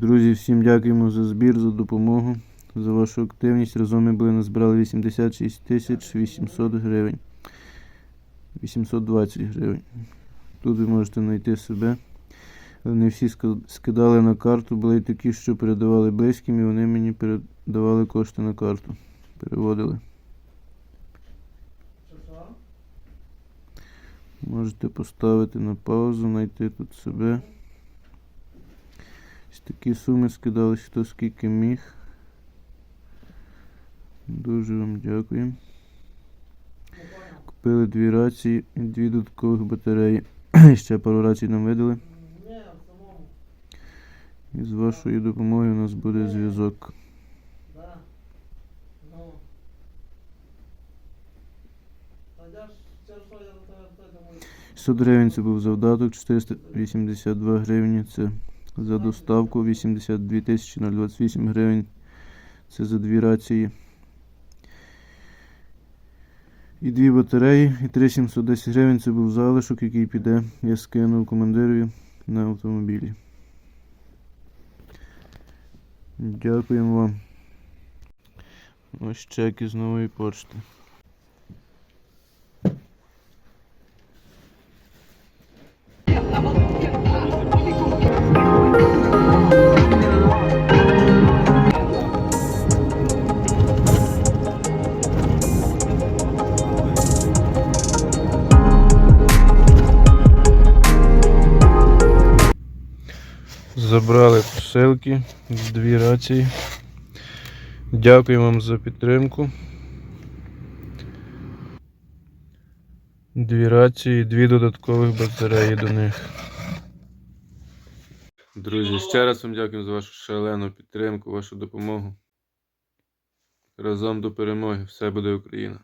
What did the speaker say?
Друзі, всім дякуємо за збір, за допомогу, за вашу активність. Разом ми були назбирали 86 тисяч 800 гривень. 820 гривень. Тут ви можете знайти себе. Не всі скидали на карту, були й такі, що передавали близьким, і вони мені передавали кошти на карту. Переводили. Можете поставити на паузу, знайти тут себе. Ось такі суми скидались, хто скільки міг. Дуже вам дякую. Купили дві рації і дві додаткових батареї. Ще пару рацій нам видали. І з вашою допомогою у нас буде зв'язок. 600 гривень це був завдаток, 482 гривні це за доставку, 82 028 гривень це за дві рації. І дві батареї, і 3710 гривень це був залишок, який піде, я скинув командирові на автомобілі. Дякуємо вам. Ось чеки з нової почти. Забрали посилки, дві рації. Дякую вам за підтримку. Дві рації, дві додаткових батареї до них. Друзі, ще раз вам дякую за вашу шалену підтримку, вашу допомогу. Разом до перемоги. Все буде Україна!